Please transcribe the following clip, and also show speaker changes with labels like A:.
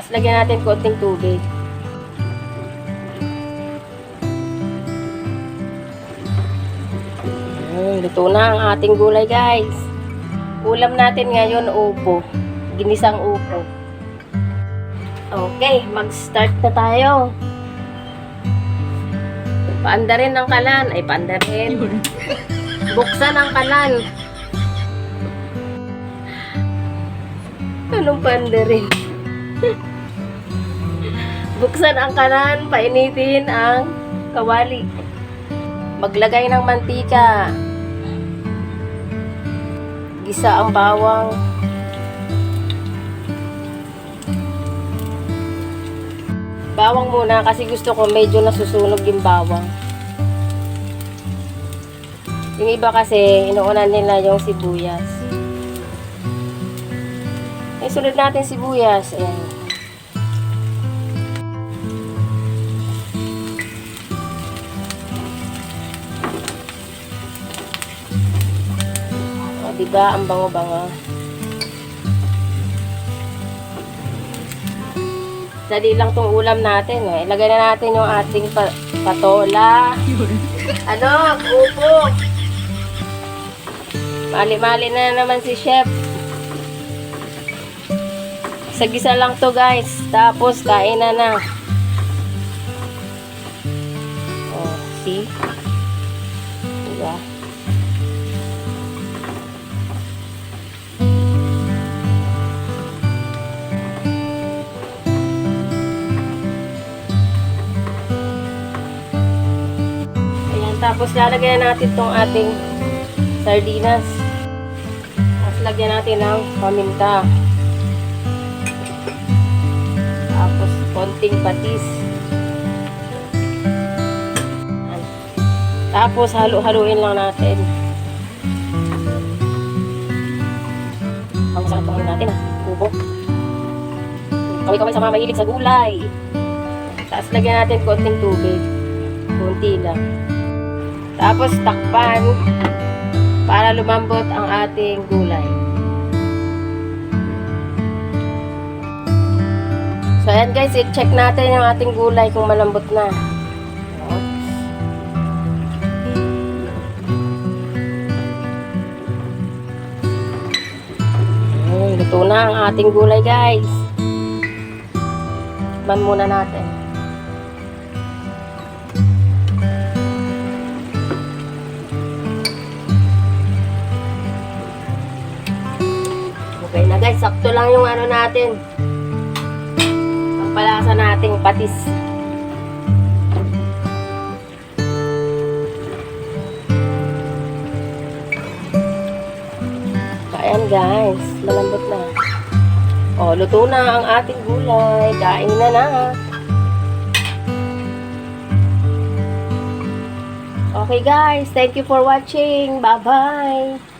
A: Tapos lagyan natin konting tubig. Mm, luto na ang ating gulay guys. Ulam natin ngayon upo. Ginisang upo. Okay, mag-start na tayo. Paanda rin ang kalan. Ay, paanda rin. Buksan ang kalan. Anong paanda rin? Buksan ang kalan, painitin ang kawali. Maglagay ng mantika. Gisa ang bawang. Bawang muna kasi gusto ko medyo nasusunog yung bawang. Yung iba kasi, inuunan nila yung sibuyas. Eh, sunod natin sibuyas. Ayan. Diba? Ang bango-bango. Dali lang tong ulam natin. Eh. Ilagay na natin yung ating pa- patola. Ano? Upo. Mali-mali na naman si chef. Sagisa lang to guys. Tapos kain na na. Oh, see? Tapos lalagyan natin tong ating sardinas. Tapos lagyan natin ng paminta. Tapos konting patis. Tapos halo-haluin lang natin. Ang naman natin ah. Kubo. Kaway-kaway sa mga mahilig sa gulay. Tapos lagyan natin konting tubig. Kunti lang. Tapos takpan para lumambot ang ating gulay. So ayan guys, i-check natin yung ating gulay kung malambot na. Luto na ang ating gulay guys. Tikman muna natin. Okay na guys, sakto lang yung ano natin. Ang palasa nating patis. Ayan guys, malambot na. O, luto na ang ating gulay. Kain na na. Okay guys, thank you for watching. Bye-bye.